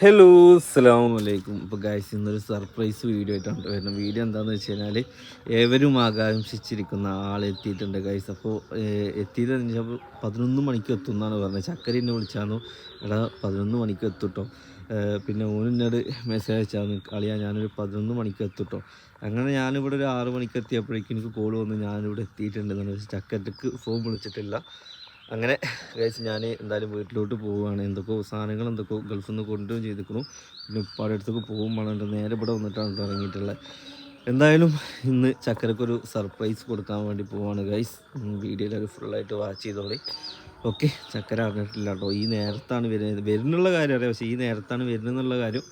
Hello അസ്സാം വലൈക്കും ഇപ്പോൾ ഗായ്സ് ഇന്നൊരു സർപ്രൈസ് വീഡിയോ ആയിട്ടാണ് വരുന്നത് വീഡിയോ എന്താണെന്ന് വെച്ച് കഴിഞ്ഞാൽ ഏവരും ആകാംക്ഷിച്ചിരിക്കുന്ന ആൾ എത്തിയിട്ടുണ്ട് ഗായ്സ് അപ്പോൾ എത്തിയത് വെച്ചാൽ പതിനൊന്ന് മണിക്ക് എത്തും എന്നാണ് പറഞ്ഞത്. ചക്കര എന്നെ വിളിച്ചാന്നു. എടാ പതിനൊന്ന് മണിക്ക് എത്തുട്ടോ. പിന്നെ ഓനെന്നോട് മെസ്സേജ് അയച്ചാന്ന് കളിയാ ഞാനൊരു പതിനൊന്ന് മണിക്ക് എത്തുട്ടോ. അങ്ങനെ ഞാനിവിടെ ഒരു ആറ് മണിക്ക് എത്തിയപ്പോഴേക്കും എനിക്ക് കോൾ വന്ന് ഞാനിവിടെ എത്തിയിട്ടുണ്ട് എന്നാണ്. ചക്കരക്ക് ഫോൺ വിളിച്ചിട്ടില്ല. അങ്ങനെ കഴിച്ച് ഞാൻ എന്തായാലും വീട്ടിലോട്ട് പോവുകയാണ്. എന്തൊക്കെയോ സാധനങ്ങൾ എന്തൊക്കെയോ ഗൾഫിൽ നിന്ന് കൊണ്ടുവരും ചെയ്തിരിക്കുന്നു. പിന്നെ ഉപ്പാടെ അടുത്തൊക്കെ പോകും വേണം നേരെ ഇവിടെ വന്നിട്ടാണ് ഇറങ്ങിയിട്ടുള്ളത്. എന്തായാലും ഇന്ന് ചക്കരക്കൊരു സർപ്രൈസ് കൊടുക്കാൻ വേണ്ടി പോവാണ് ഗൈസ് വീഡിയോയിലൊക്കെ ഫുള്ളായിട്ട് വാച്ച് ചെയ്തോളി. ഓക്കെ ചക്കര അറിഞ്ഞിട്ടില്ല കേട്ടോ. ഈ നേരത്താണ് വരുന്നത്. വരുന്നുള്ള കാര്യം അറിയാം. പക്ഷേ ഈ നേരത്താണ് വരുന്നെന്നുള്ള കാര്യം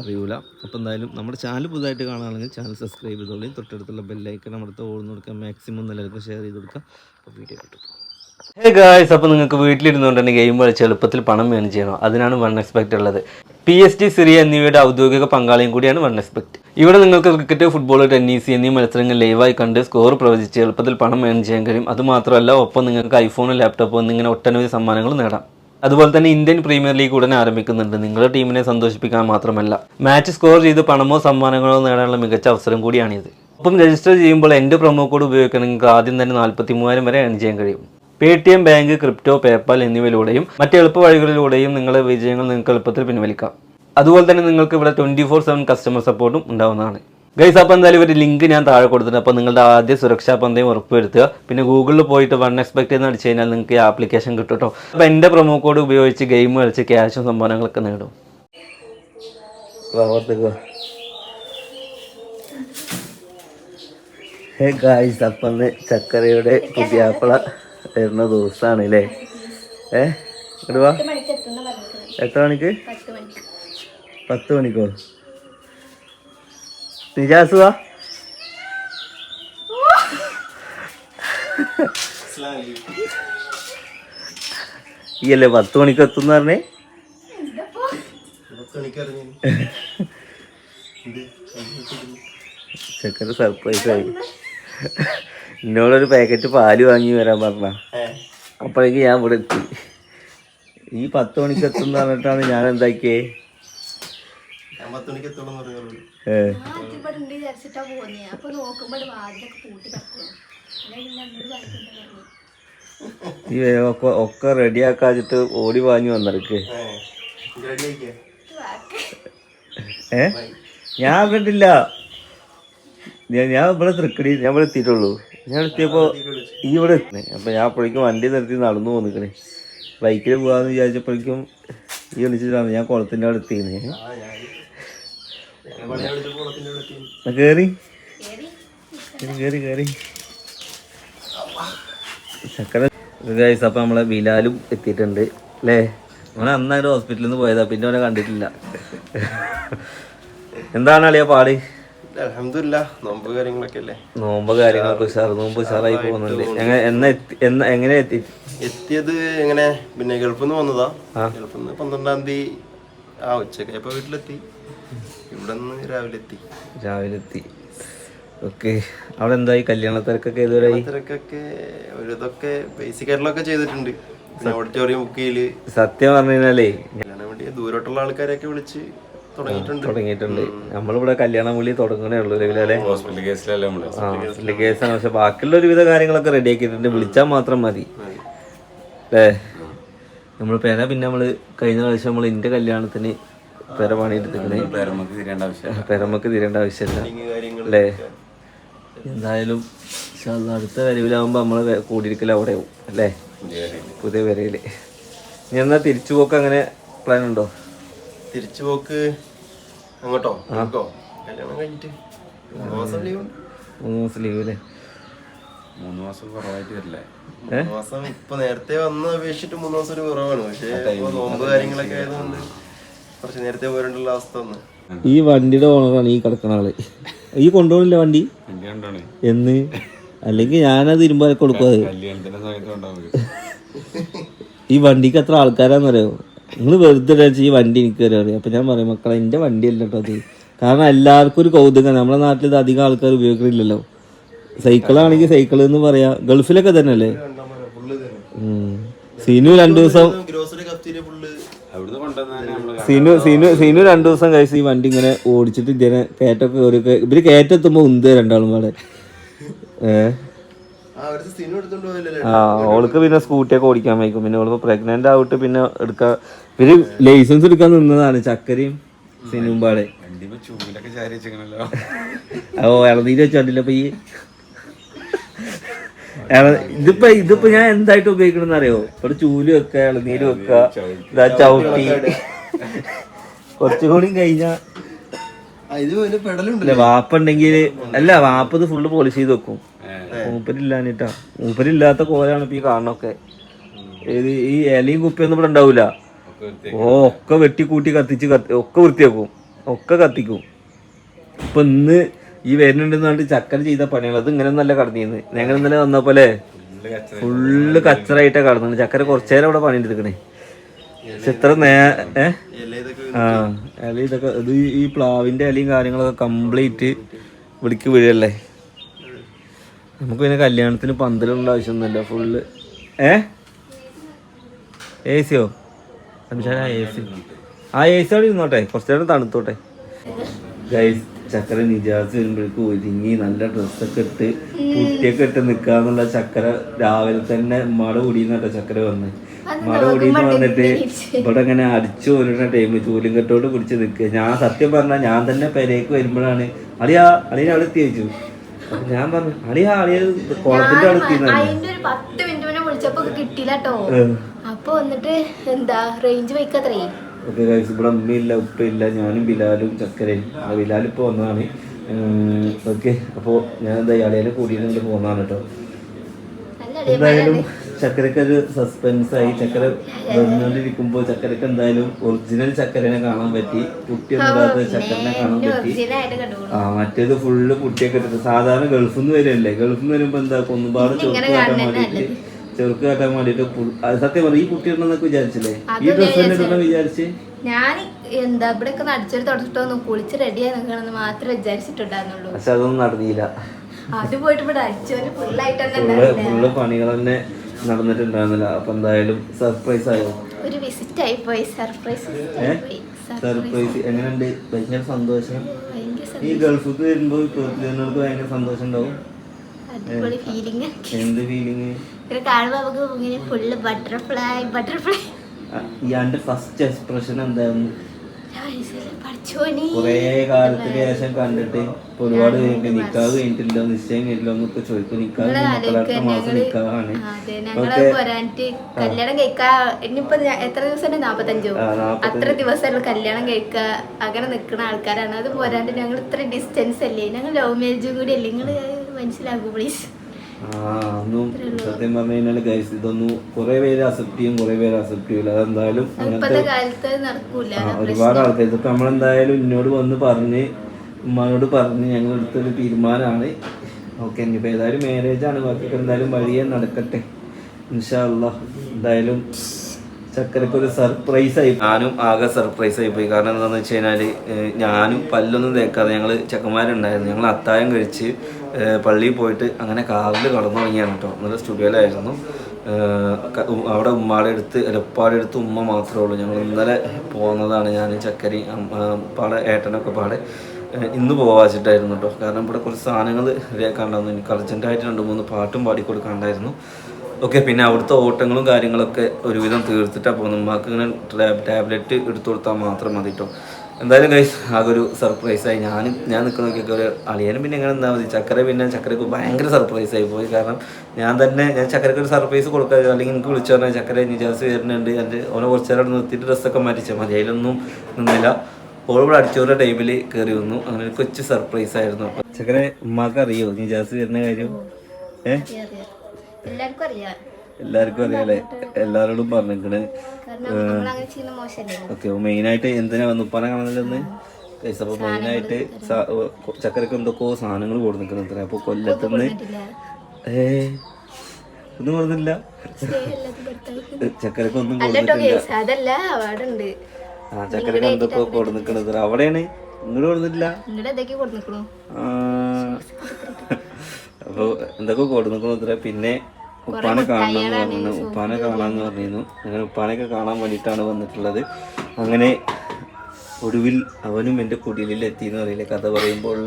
അറിയൂല. അപ്പോൾ എന്തായാലും നമ്മുടെ ചാനൽ പുതുതായിട്ട് കാണുകയാണെങ്കിൽ ചാനൽ സബ്സ്ക്രൈബ് ചെയ്തോളി. തൊട്ടടുത്തുള്ള ബെല്ലൈക്കൺ നമ്മുടെ ഓടുന്നു കൊടുക്കുക മാക്സിമം എല്ലാവർക്കും ഷെയർ ചെയ്ത് കൊടുക്കുക. അപ്പോൾ വീഡിയോ കിട്ടും ഹേ ഗായ്സ് അപ്പോൾ നിങ്ങൾക്ക് വീട്ടിലിരുന്നുകൊണ്ട് തന്നെ ഗെയിം കളിച്ച് എളുപ്പത്തിൽ പണം മേണ് ചെയ്യണം? അതിനാണ് വൺ എക്സ്പെക്ട് ഉള്ളത്. പി എസ് ടി സിറിയ എന്നിവയുടെ ഔദ്യോഗിക പങ്കാളിയും കൂടിയാണ് വൺ എക്സ്പെക്ട് ഇവിടെ നിങ്ങൾക്ക് ക്രിക്കറ്റ് ഫുട്ബോൾ ടെന്നീസ് എന്നീ മത്സരങ്ങൾ ലൈവായി കണ്ട് സ്കോർ പ്രവചിച്ച് എളുപ്പത്തിൽ പണം മേണ് ചെയ്യാൻ കഴിയും. അതുമാത്രമല്ല ഒപ്പം നിങ്ങൾക്ക് ഐഫോണും ലാപ്ടോപ്പും എന്നിങ്ങനെ ഒട്ടനവധി സമ്മാനങ്ങൾ നേടാം. അതുപോലെ തന്നെ ഇന്ത്യൻ പ്രീമിയർ ലീഗ് ഉടനെ ആരംഭിക്കുന്നുണ്ട്. നിങ്ങളുടെ ടീമിനെ സന്തോഷിപ്പിക്കാൻ മാത്രമല്ല മാച്ച് സ്കോർ ചെയ്ത് പണമോ സമ്മാനങ്ങളോ നേടാനുള്ള മികച്ച അവസരം കൂടിയാണിത്. ഒപ്പം രജിസ്റ്റർ ചെയ്യുമ്പോൾ എന്റെ പ്രൊമോ കോഡ് ഉപയോഗിക്കണമെങ്കിൽ ആദ്യം തന്നെ നാൽപ്പത്തി മൂവായിരം വരെ ഏൺ ചെയ്യാൻ കഴിയും. Paytm bank crypto PayPal എന്നിവയിലൂടെയും മറ്റ് എളുപ്പ വഴികളിലൂടെയും നിങ്ങളുടെ വിജയങ്ങൾ നിങ്ങൾക്ക് എളുപ്പത്തിൽ പിൻവലിക്കാം. അതുപോലെ തന്നെ നിങ്ങൾക്ക് ഇവിടെ ട്വന്റി ഫോർ സെവൻ കസ്റ്റമർ സപ്പോർട്ടും ഉണ്ടാവുന്നതാണ്. ഗൈസ് അപ്പോൾ എന്തായാലും ഒരു ലിങ്ക് ഞാൻ താഴെ കൊടുത്തിട്ടുണ്ട്. അപ്പോൾ നിങ്ങളുടെ ആദ്യ സുരക്ഷാ പന്തയും ഉറപ്പുവരുത്തുക. പിന്നെ ഗൂഗിളിൽ പോയിട്ട് വൺ എക്സ്പെക്ട് എന്ന് അടിച്ച് കഴിഞ്ഞാൽ നിങ്ങൾക്ക് ഈ ആപ്ലിക്കേഷൻ കിട്ടും കേട്ടോ. അപ്പോൾ എന്റെ പ്രൊമോ കോഡ് ഉപയോഗിച്ച് ഗെയിം കളിച്ച് ക്യാഷും സംഭാവനകളൊക്കെ നേടും. ഹേ ഗായ്സ് അപ്പം ചക്കരയുടെ പുതിയാപ്പിള വരുന്ന ദിവസമാണ് അല്ലേ ഏ എടുവാ എത്ര മണിക്ക്? പത്ത് മണിക്കോ? നിജാസുവാ ഈ അല്ലേ പത്ത് മണിക്ക് എത്തുന്ന പറഞ്ഞേ? ചെക്കന്റെ സർപ്രൈസ് ആയി എന്നോടൊരു പാക്കറ്റ് പാൽ വാങ്ങി വരാൻ പറഞ്ഞ അപ്പോഴേക്ക് ഞാൻ ഇവിടെ എത്തി. ഈ പത്ത് മണിക്ക് എത്തും പറഞ്ഞിട്ടാണ് ഞാൻ എന്താക്കിയേ? ഈ ഒക്കെ ഒക്കെ റെഡിയാക്കാച്ചിട്ട് ഓടി വാങ്ങി വന്നിടക്ക് ഏ. ഞാൻ അറിഞ്ഞിട്ടില്ല ഞാൻ ഞാൻ ഇവിടെ തൃക്കടി ഞാൻ ഇവിടെ എത്തിയിട്ടുള്ളൂ. ഞാൻ എത്തിയപ്പോ ഈ ഇവിടെ എത്തി അപ്പൊ ഞാൻ അപ്പോഴേക്കും വണ്ടി നിർത്തി നടന്നു പോന്നിക്കണേ. ബൈക്കിൽ പോവാന്ന് വിചാരിച്ചപ്പോഴേക്കും ഈ വിളിച്ചിട്ടാണ് ഞാൻ കുളത്തിന്റെ അവിടെ എത്തിക്കുന്നേ കേറി. കേറി. കേറി ചക്കര ഗൈസ് അപ്പം നമ്മളെ ബിലാലും എത്തിയിട്ടുണ്ട്. അല്ലേ അവനെ അന്നായിട്ട് ഹോസ്പിറ്റലിൽ നിന്ന് പോയതാ. പിന്നെ അവനെ കണ്ടിട്ടില്ല. എന്താണ് അളിയ പാട്? അലഹമില്ല നോമ്പ് കാര്യങ്ങളൊക്കെ അല്ലേ? നോമ്പ് കാര്യങ്ങളൊക്കെ ഉഷാറ് നോമ്പ് ഉഷാറായി പോകുന്നുണ്ട്. എങ്ങനെ എന്നാ എത്തി എന്നാ എങ്ങനെ എത്തി? എത്തിയത് എങ്ങനെ? പിന്നെ ഗൾഫിൽ നിന്ന് വന്നതാ. ഗൾഫിൽ നിന്ന് പന്ത്രണ്ടാം തീയതി ആ ഉച്ചക്കായപ്പോ വീട്ടിലെത്തി. ഇവിടെ നിന്ന് രാവിലെ എത്തി രാവിലെ എത്തി ഓക്കെ. അവിടെ എന്തായി? കല്യാണ തിരക്കൊക്കെ തിരക്കൊക്കെ ഒരു ഇതൊക്കെ ബേസിക് ആയിട്ടുള്ളതൊക്കെ ചെയ്തിട്ടുണ്ട്. ഓഡിറ്റോറിയം ബുക്ക് ചെയ്യൽ. സത്യം പറഞ്ഞു കഴിഞ്ഞാലേ കല്യാണം വേണ്ടി ദൂരോട്ടുള്ള ആൾക്കാരെയൊക്കെ വിളിച്ച് തുടങ്ങിയിട്ടുണ്ട്. നമ്മളിവിടെ കല്യാണം വിളി തുടങ്ങണേ ഉള്ളൂ അല്ലേ? ഹോസ്പിറ്റൽ കേസിലല്ലേ ഹോസ്പിറ്റൽ കേസാണ് പക്ഷെ ബാക്കിയുള്ള ഒരുവിധ കാര്യങ്ങളൊക്കെ റെഡി ആക്കിയിട്ടുണ്ട്. വിളിച്ചാൽ മാത്രം മതി. അല്ലേ? നമ്മൾ പേര പിന്നെ നമ്മൾ കഴിഞ്ഞ പ്രാവശ്യം നമ്മൾ ഇന്റെ കല്യാണത്തിന് പേര പണിയെടുത്തിട്ടുണ്ട് പേരമ്മക്ക് തിരേണ്ട ആവശ്യമില്ല. അല്ലേ? എന്തായാലും അടുത്ത വരവിലാവുമ്പോ നമ്മൾ കൂടിയിരിക്കൽ അവിടെ ആവും. അല്ലേ? പുതിയ വരയിൽ ഇനി എന്നാ തിരിച്ചു പോക്ക് അങ്ങനെ പ്ലാൻ ഉണ്ടോ? തിരിച്ചു പോക്ക്. അങ്ങോട്ടോ? അങ്ങോട്ടോ കല്യാണം കഴിഞ്ഞിട്ട് മൂന്ന് മാസം ലീവ് ഉണ്ട്. മൂന്ന് ദിവസം ലീവ് അല്ലേ? മൂന്ന് മാസം കുറവായിട്ട് വരില്ലേ? മൂന്ന് മാസം ഇപ്പൊ നേരത്തെ വന്ന് അപേക്ഷിച്ചിട്ട് മൂന്ന് മാസം ഒരു കുറവാണ്. പക്ഷേ ഇപ്പൊ നോമ്പ് കാര്യങ്ങളൊക്കെ ആയതുകൊണ്ട് കുറച്ച് നേരത്തെ പോരേണ്ടുള്ള അവസ്ഥ വന്ന്. ഈ വണ്ടിയുടെ ഓണറാണ് ഈ കിടക്കണ ആൾ. ഈ കൊണ്ടുപോകണില്ല വണ്ടി? എന്ന്? അല്ലെങ്കിൽ ഞാനത് ഇരുമ്പാലൊക്കെ കൊടുക്കും അത്. ഈ വണ്ടിക്ക് എത്ര ആൾക്കാരാന്നറിയോ നിങ്ങൾ വെറുതെ ഈ വണ്ടി എനിക്ക് വരെ അറിയാം അപ്പൊ ഞാൻ പറയും മക്കളെ എന്റെ വണ്ടിയല്ല കേട്ടോ അത്. കാരണം എല്ലാവർക്കും ഒരു കൗതുകം. നമ്മുടെ നാട്ടിൽ ഇത് അധികം ആൾക്കാർ ഉപയോഗിക്കുന്നില്ലല്ലോ സൈക്കിളാണെങ്കിൽ സൈക്കിൾ എന്ന് പറയാ. ഗൾഫിലൊക്കെ തന്നെ അല്ലേ. സീനു രണ്ടു ദിവസം സീനു സീനു സീനു രണ്ടു ദിവസം കഴിച്ച് ഈ വണ്ടി ഇങ്ങനെ ഓടിച്ചിട്ട് ഇതിനെ കയറ്റൊക്കെ കയറി ഇവർ കയറ്റെത്തുമ്പോ ഉന്ത് രണ്ടാളും പാടെ ഏഹ് ഓൾക്ക് പിന്നെ സ്കൂട്ടിയൊക്കെ ഓടിക്കാൻ വയ്ക്കും. പിന്നെ ഓൾക്ക് പ്രഗ്നന്റ് ആവിട്ട് പിന്നെ എടുക്കാൻ ഇവർ ലൈസൻസ് എടുക്കാൻ നിന്നതാണ് ചക്കരയും സിനിമയും പാടെ. വണ്ടിപ്പോ ചൂലൊക്കെ ചാരി വെച്ചിരിക്കണല്ലോ? ഓ ഇളനീര് വെച്ചോണ്ടില്ല അപ്പൊ ഈ ഇതിപ്പോ ഇതിപ്പോ ഞാൻ എന്തായിട്ട് ഉപയോഗിക്കണമെന്ന് അറിയോ? ഇവിടെ ചൂൽ വെക്ക ഇളനീര് വെക്ക ഇതാ ചവിട്ടി കുറച്ചും കൂടി കഴിഞ്ഞാ വാപ്പുണ്ടെങ്കിൽ അല്ല വാപ്പ ഉണ്ടെങ്കിൽ അല്ല വാപ്പ ഇത് ഫുള്ള് പോളിഷ് ചെയ്ത് വെക്കും. മൂപ്പരില്ലാഞ്ഞിട്ടാ. മൂപ്പരില്ലാത്ത കോലാണ് ഇപ്പൊ ഈ കാണണൊക്കെ ഏത് ഈ ഇലയും കുപ്പിയൊന്നും ഇവിടെ ഉണ്ടാവൂല. ഓ ഒക്കെ വെട്ടിക്കൂട്ടി കത്തിച്ച് കത്തി ഒക്കെ വൃത്തിയാക്കും. ഒക്കെ കത്തിക്കും. ഇപ്പൊ ഇന്ന് ഈ വരുന്നുണ്ടെന്ന് പറഞ്ഞിട്ട് ചക്കര ചെയ്ത പണികൾ. അത് ഇങ്ങനെ നല്ല കടന്നിരുന്നു ഞങ്ങൾ ഇന്നലെ വന്നപ്പോലെ ഫുള്ള് കച്ചറായിട്ടാ കടന്നു ചക്കര കുറച്ചേരം അവിടെ പണി പക്ഷെ ഇത്ര നേ ആ ഇല ഇതൊക്കെ ഇത് ഈ പ്ലാവിന്റെ ഇലയും കാര്യങ്ങളൊക്കെ കംപ്ലീറ്റ് വിളിക്ക് വീഴല്ലേ നമുക്ക് പിന്നെ കല്യാണത്തിന് പന്തലുള്ള ആവശ്യമൊന്നുമില്ല. Full A? എ സിയോ സംശയം എ സി ആ എ സി അവിടെ ഇരുന്നോട്ടെ. കുറച്ചു നേരം തണുത്തോട്ടെ. ഗൈസ് ചക്കര നിജാസ് വരുമ്പോഴേക്കും ഒരുങ്ങി നല്ല ഡ്രസ്സൊക്കെ ഇട്ട് കുട്ടിയൊക്കെ ഇട്ട് നിക്കാന്നുള്ള ചക്കര രാവിലെ തന്നെ മട കുടിയെന്നോട്ടെ ചക്കര വന്ന്. മട കൂടിയെന്ന് വന്നിട്ട് ഇവിടെ അങ്ങനെ അടിച്ചു പോരുന്ന ടൈമിൽ ചൂലും കെട്ടോട് പിടിച്ച് നിൽക്കുക. ഞാൻ സത്യം പറഞ്ഞാൽ ഞാൻ തന്നെ പെരേക്ക് വരുമ്പോഴാണ്. അളിയാ അളിയെ അവിടെ എത്തി ചോദിച്ചു. ഞാൻ പറഞ്ഞു അളിയ അളിയ കുളത്തിന്റെ അതിന്റെ ഒരു പത്ത് മിനിറ്റ് മുന്നേ വിളിച്ചപ്പോ കിട്ടിയില്ല കേട്ടോ അപ്പൊ വന്നിട്ട് എന്താ റേഞ്ച് വയ്ക്കത്രേ ഓക്കെ ഗൈസ് ഇവിടെ അമ്മയില്ല ഉപ്പയില്ല ഞാനും ബിലാലും ചക്കരയും. ആ ബിലാൽ ഇപ്പോൾ വന്നതാണ്. ഓക്കെ അപ്പോൾ ഞാൻ എന്താ അളിയാലെ കൂടിയിട്ട് പോന്നാണ് കേട്ടോ എന്തായാലും ചക്കരക്ക് ഒരു സസ്പെൻസ് ആയി ചക്കര വന്നുകൊണ്ടിരിക്കുമ്പോൾ ചക്കരക്ക് എന്തായാലും ഒറിജിനൽ ചക്കരനെ കാണാൻ പറ്റി. കുട്ടിയൊന്നും ഇല്ലാത്ത ചക്കരനെ കാണാൻ പറ്റി. ആ മറ്റേത് ഫുള്ള് കുട്ടിയൊക്കെ എടുത്ത് സാധാരണ ഗൾഫിൽ നിന്ന് വരല്ലേ ഗൾഫിൽ നിന്ന് വരുമ്പോ എന്താ ഒന്നുപാട് ചെറുപ്പ് കാട്ടാൻ വേണ്ടിട്ട് ചെറുക്ക് കാട്ടാൻ വേണ്ടിട്ട് സത്യം പറഞ്ഞു ഈ കുട്ടി ഇടണമെന്നൊക്കെ വിചാരിച്ചില്ലേ? ഈ ഡ്രസ് തന്നെ ഇടണം വിചാരിച്ച്? ഞാൻ എന്താ ഇവിടെ ഒക്കെ അടിച്ചൊരു തുടച്ചിട്ടോ കുളിച്ച് റെഡിയായി നിൽക്കണമെന്ന് മാത്രമേ വിചാരിച്ചിട്ടുണ്ടായിരുന്നുള്ളൂ. പക്ഷെ അതൊന്നും നടന്നില്ല. അത് പോയിട്ട് ഇവിടെ അടിച്ചോര് ഫുള്ളായിട്ട് തന്നെ ഫുള്ള് പണികൾ തന്നെ നടന്നിട്ടുണ്ടായിരുന്നില്ല. അപ്പൊ എന്തായാലും സർപ്രൈസ് ആയോ? ഒരു വിസിറ്റ് ആയി പോയി. സർപ്രൈസ് സർപ്രൈസ് എങ്ങനെയുണ്ട്? ഭയങ്കര സന്തോഷം. ഈ ഗൾഫിൽ വരുമ്പോ പെർഫ്യൂമിനോട് ഭയങ്കര സന്തോഷം ഉണ്ടാവും. ഫീലിംഗ് എന്ത് ഫീലിങ് ഇത് കാണുമ്പോ നമുക്ക് ഇങ്ങനെ ഫുള്ള് ബട്ടർഫ്ലൈ ബട്ടർഫ്ലൈ ഇയാളുടെ ഫസ്റ്റ് എക്സ്പ്രഷൻ എന്തായിരുന്നു? കുറേ കാലത്തിന് ശേഷം കണ്ടിട്ട് ഇപ്പൊ ഒരുപാട് നിക്കാഹ് കഴിഞ്ഞിട്ടില്ല നിശ്ചയം കഴിഞ്ഞില്ല എന്നൊക്കെ ചോദിക്കും. നിക്കാഹ് നിങ്ങൾ മക്കളെ അടുത്ത ആലോചിക്കുക മാസം നിക്കാഹാണ്. കല്യാണം കഴിക്കാ ഇനിയിപ്പോ എത്ര ദിവസം നാപ്പത്തഞ്ച്. അത്ര ദിവസമുള്ള കല്യാണം കഴിക്കുക അങ്ങനെ നിൽക്കുന്ന ആൾക്കാരാണ്. അത് പോരാണ്ട് ഞങ്ങൾ ഇത്ര ഡിസ്റ്റൻസ് അല്ലേ? ഞങ്ങൾ ലവ് മാരേജും കൂടി അല്ലേ? നിങ്ങൾ മനസ്സിലാകൂ പ്ലീസ് ആ ഒന്നും സത്യം പറഞ്ഞു കഴിഞ്ഞാൽ ഗൈസ് ഇതൊന്നും കുറെ പേര് അക്സെപ്റ്റ് ചെയ്യും കുറെ പേര് അക്സെപ്റ്റ് ചെയ്യില്ല അതെന്തായാലും അങ്ങനത്തെ ഒരുപാട് ആൾക്കാർ ഇതൊക്കെ നമ്മളെന്തായാലും എന്നോട് വന്ന് പറഞ്ഞ് ഉമ്മാനോട് പറഞ്ഞ് ഞങ്ങൾ എടുത്തൊരു തീരുമാനമാണ് ഓക്കെ ഇനിയിപ്പോൾ ഏതായാലും മാരേജ് ആണ്. ബാക്കിയൊക്കെ എന്തായാലും വഴിയെ നടക്കട്ടെ. ഇൻഷാല്ല എന്തായാലും ചക്കരക്ക് ഒരു സർപ്രൈസ് ആയി. ഞാനും ആകെ സർപ്രൈസ് ആയി പോയി. കാരണം എന്താണെന്ന് വെച്ച് കഴിഞ്ഞാൽ ഞാനും പല്ലൊന്നും തേക്കാതെ ഞങ്ങൾ ചെക്കന്മാരുണ്ടായിരുന്നു. ഞങ്ങൾ അത്തായം കഴിച്ച് പള്ളിയിൽ പോയിട്ട് അങ്ങനെ കാറിൽ കടന്നു തുടങ്ങിയാണ് കേട്ടോ. നല്ല സ്റ്റുഡിയോയിലായിരുന്നു. അവിടെ ഉമ്മാടെ അടുത്ത് എലപ്പാടെ അടുത്ത് ഉമ്മ മാത്രമേ ഉള്ളൂ. ഞങ്ങൾ ഇന്നലെ പോകുന്നതാണ് ഞാൻ ചക്കരി പാടെ ഏട്ടനൊക്കെ പാടെ ഇന്ന് പോവാച്ചിട്ടായിരുന്നു കേട്ടോ. കാരണം ഇവിടെ കുറച്ച് സാധനങ്ങൾ റെഡിയാക്കാണ്ടായിരുന്നു എനിക്ക് അർജന്റായിട്ട് രണ്ട് മൂന്ന് പാട്ടും പാടിക്കൊടുക്കാണ്ടായിരുന്നു ഓക്കെ പിന്നെ അവിടുത്തെ ഓട്ടങ്ങളും കാര്യങ്ങളൊക്കെ ഒരുവിധം തീർത്തിട്ടാണ് പോകുന്നത്. ഉമ്മാക്ക് ഇങ്ങനെ ടാബ്ലറ്റ് എടുത്തു കൊടുത്താൽ മാത്രം മതി കേട്ടോ. എന്തായാലും കഴിച്ച് ആകെ ഒരു സർപ്രൈസായി ഞാൻ ഞാൻ നിൽക്കുന്ന നോക്കിയൊക്കെ ഒരു അളിയനും പിന്നെ എങ്ങനെ എന്താ മതി. ചക്കര പിന്നെ ചക്കരക്ക് ഭയങ്കര സർപ്രൈസ് ആയി പോയി. കാരണം ഞാൻ തന്നെ ഞാൻ ചക്കരക്ക് ഒരു സർപ്രൈസ് കൊടുക്കാതെ അല്ലെങ്കിൽ എനിക്ക് വിളിച്ചു പറഞ്ഞാൽ ചക്കര നിജാസ് വരുന്നുണ്ട്. എന്റെ ഓനെ കുറച്ച് നേരം നിർത്തിയിട്ട് ഡ്രസ്സൊക്കെ മാറ്റിച്ചാൽ മതി. അതിലൊന്നും നിന്നില്ല. ഓൾ ഇവിടെ അടിച്ചോറിന്റെ ടൈമിൽ കയറി വന്നു. അങ്ങനെ ഒരു കൊച്ചു സർപ്രൈസ് ആയിരുന്നു. ചക്കര ഉമ്മാക്ക് അറിയോ? നിജാസ് വരുന്ന കാര്യം? ഏഹ് എല്ലാവർക്കും അറിയാം. എല്ലാവർക്കും അറിയാലേ എല്ലാവരോടും പറഞ്ഞിരിക്കണ് ഓക്കെ മെയിനായിട്ട് എന്തിനാ വന്ന് ഉപ്പാനെ കാണാനില്ലെന്ന് കൈസ് അപ്പോൾ മെയിനായിട്ട് ചക്കരക്ക് എന്തൊക്കെയോ സാധനങ്ങൾ കൊടുത്തിരിക്കുന്നത് അപ്പോൾ കൊല്ലത്തുനിന്ന്. ഏ ഒന്നും കൊടുത്തില്ല. ചക്കരക്ക് ഒന്നും കൊടുത്തിട്ടില്ല ആ ചക്കരക്ക് എന്തൊക്കെ എന്തൊക്കെയോ കൊടുത്തിരിക്കണത് അവിടെയാണ്? ഇങ്ങോട്ട് കൊടുത്തിട്ടില്ല അപ്പൊ എന്തൊക്കെ കൊടുക്കണു അപ്പോൾ എന്തൊക്കെ കൊടുത്തിരിക്കണത്ര പിന്നെ ഉപ്പാനെ കാണണമെന്ന് പറഞ്ഞു ഉപ്പാനെ കാണാമെന്ന് പറഞ്ഞിരുന്നു. അങ്ങനെ ഉപ്പാനെയൊക്കെ കാണാൻ വേണ്ടിയിട്ടാണ് വന്നിട്ടുള്ളത്. അങ്ങനെ ഒടുവിൽ അവനും എന്റെ കുടിലെത്തി എന്ന് പറയില്ല കഥ പറയുമ്പോൾ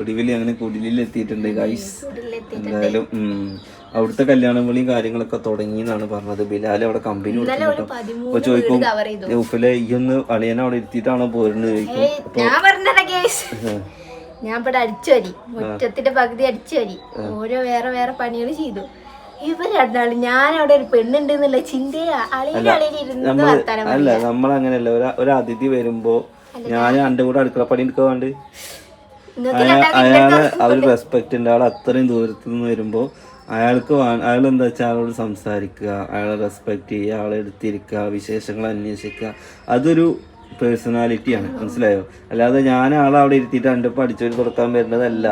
ഒടുവിൽ അങ്ങനെ കുടിലെത്തിയിട്ടുണ്ട്. ഗൈസ് എന്തായാലും അവിടുത്തെ കല്യാണം വിളിയും കാര്യങ്ങളൊക്കെ തുടങ്ങി എന്നാണ് പറഞ്ഞത്. ബിലാൽ അവിടെ കമ്പനി കൊടുത്തിട്ടോ അപ്പൊ ചോദിക്കും ഉഫിലെ ഈ ഒന്ന് അളിയനെ അവിടെ ഇരുത്തിയിട്ടാണോ പോരുന്നത്? ചോദിക്കും. ഞാൻ ഇവിടെ അടിച്ചു വരി. മുറ്റത്തിന്റെ പകുതി അടിച്ചു വരി. ഓരോ വേറെ വേറെ പണികൾ ചെയ്തു. ഇവർ രണ്ടാളും ഞാൻ അവിടെ ഒരു പെണ്ണുണ്ട് എന്നുള്ള ചിന്തയില അളിയുടെ അളിയിൽ ഇരുന്ന് നമ്മൾ വർത്താനം അല്ല നമ്മളങ്ങനെയല്ല ഒരു അതിഥി വരുമ്പോ ഞാൻ എന്റെ കൂടെ അടുക്കള പണി എടുക്കാണ്ട് അയാൾ അവർ അവർ റെസ്പെക്ട് ഉണ്ട്. അയാൾ അത്രയും ദൂരത്തു നിന്ന് വരുമ്പോ അയാൾക്ക് അയാൾ എന്താ വെച്ചാൽ അയാളോട് സംസാരിക്കുക അയാളെ റെസ്പെക്ട് ചെയ്യുക അയാളെ എടുത്തിരിക്കുക വിശേഷങ്ങൾ അന്വേഷിക്കുക. അതൊരു പേഴ്സണാലിറ്റിയാണ് മനസ്സിലായോ? അല്ലാതെ ഞാൻ ആളെ അവിടെ ഇരുത്തിയിട്ട് എന്റെ പഠിച്ചൊരു കൊടുക്കാൻ വരുന്നതല്ല.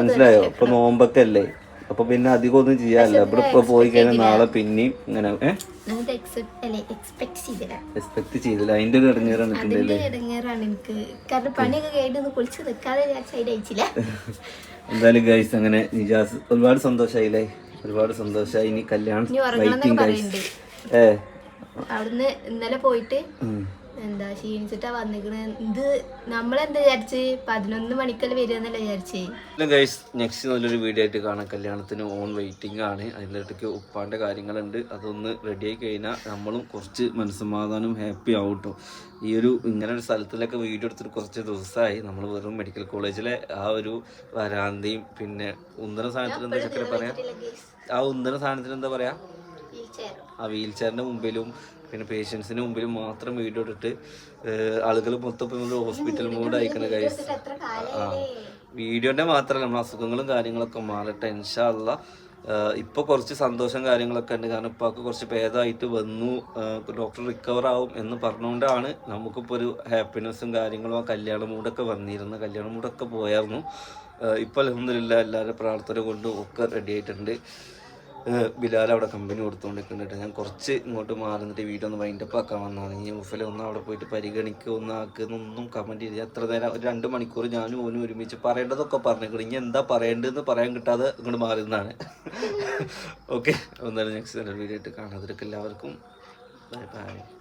മനസ്സിലായോ? ഇപ്പൊ നോമ്പൊക്കെ അല്ലേ? അപ്പൊ പിന്നെ അധികം ഒന്നും ചെയ്യാനില്ല ഇവിടെ ഇപ്പൊ പോയി കഴിഞ്ഞാൽ നാളെ പിന്നെയും ഇങ്ങനെ എക്സ്പെക്ട് ചെയ്തില്ല. അതിന്റെ ഒരു ഇടങ്ങേറാണ് എന്തായാലും ഗൈസ് അങ്ങനെ നിജാസ് ഒരുപാട് സന്തോഷായില്ലേ? ഒരുപാട് സന്തോഷായി. ഇനി കല്യാണം വെയിറ്റിംഗ് ഗൈസ് ഏ? അവിടുന്ന് ഇന്നലെ പോയിട്ട്. എന്താ ക്ഷീണിച്ചിട്ടാ വന്നിക്കണ്? ഇത് നമ്മളെന്താ വിചാരിച്ച്? പതിനൊന്ന് മണിക്കൽ വരുമെന്നല്ലേ വിചാരിച്ച്. ഗൈസ് നെക്സ്റ്റ് നല്ലൊരു വീഡിയോ ആയിട്ട് കാണാം. കല്യാണത്തിന് ഓൺ വെയിറ്റിംഗ് ആണ്. അതിന്റെ ഇടയ്ക്ക് ഉപ്പാന്റെ കാര്യങ്ങളുണ്ട്. അതൊന്ന് റെഡി ആയി കഴിഞ്ഞാൽ നമ്മളും കുറച്ച് മനസ്സമാധാനം ഹാപ്പി ആവും കേട്ടോ ഈ ഒരു ഇങ്ങനെ ഒരു സ്ഥലത്തിലൊക്കെ വീഡിയോ എടുത്തിട്ട് കുറച്ച് ദിവസമായി നമ്മൾ വെറും മെഡിക്കൽ കോളേജിലെ ആ ഒരു വരാന്തയും പിന്നെ ഉന്തന സാധനത്തിന് എന്താ പറയാ? ആ ഉന്തന സാധനത്തിന് എന്താ പറയാ? ആ വീൽ ചെയറിന്റെ മുമ്പിലും പിന്നെ പേഷ്യൻസിന് മുമ്പിലും മാത്രം വീഡിയോ ഇട്ടിട്ട് ആളുകൾ മൊത്തം ഹോസ്പിറ്റൽ മൂഡ് അയക്കണ കൈസ് ആ. വീഡിയോന്റെ മാത്രമല്ല നമ്മൾ അസുഖങ്ങളും കാര്യങ്ങളൊക്കെ മാറട്ടെ ഇൻഷാല്ല ഇപ്പൊ കുറച്ച് സന്തോഷം കാര്യങ്ങളൊക്കെ ഉണ്ട്. കാരണം ഇപ്പൊ കുറച്ച് ഭേദമായിട്ട് വന്നു. ഡോക്ടർ റിക്കവർ ആവും എന്ന് പറഞ്ഞുകൊണ്ടാണ് നമുക്കിപ്പോൾ ഒരു ഹാപ്പിനെസ്സും കാര്യങ്ങളും ആ കല്യാണ മൂടൊക്കെ വന്നിരുന്നു കല്യാണ മൂടൊക്കെ പോയായിരുന്നു. ഇപ്പൊ അലഹമില്ല എല്ലാവരുടെ പ്രാർത്ഥന കൊണ്ടും ഒക്കെ റെഡി ആയിട്ടുണ്ട്. ബിലാൽ അവിടെ കമ്പനി കൊടുത്തുകൊണ്ടിരിക്കുന്നുണ്ട് ഞാൻ കുറച്ച് ഇങ്ങോട്ട് മാറി നിന്നിട്ട് വീഡിയോ ഒന്ന് വൈൻഡപ്പ് ആക്കാൻ വന്നതാണ്. ഇനി മുഫലെ ഒന്ന് അവിടെ പോയിട്ട് പരിഗണിക്കുക ഒന്ന് ആക്കുന്നൊന്നും കമന്റ് ചെയ്ത് എത്ര നേരം ഒരു രണ്ട് മണിക്കൂർ ഞാനും ഓനും ഒരുമിച്ച് പറയേണ്ടതൊക്കെ പറഞ്ഞേക്കണം ഇനി എന്താ പറയേണ്ടതെന്ന് പറയാൻ കിട്ടാതെ ഇങ്ങോട്ട് മാറുന്നതാണ് ഓക്കെ എന്തായാലും നെക്സ്റ്റ് വീഡിയോ ആയിട്ട് കാണാതിരിക്കും എല്ലാവർക്കും ബൈ ബൈ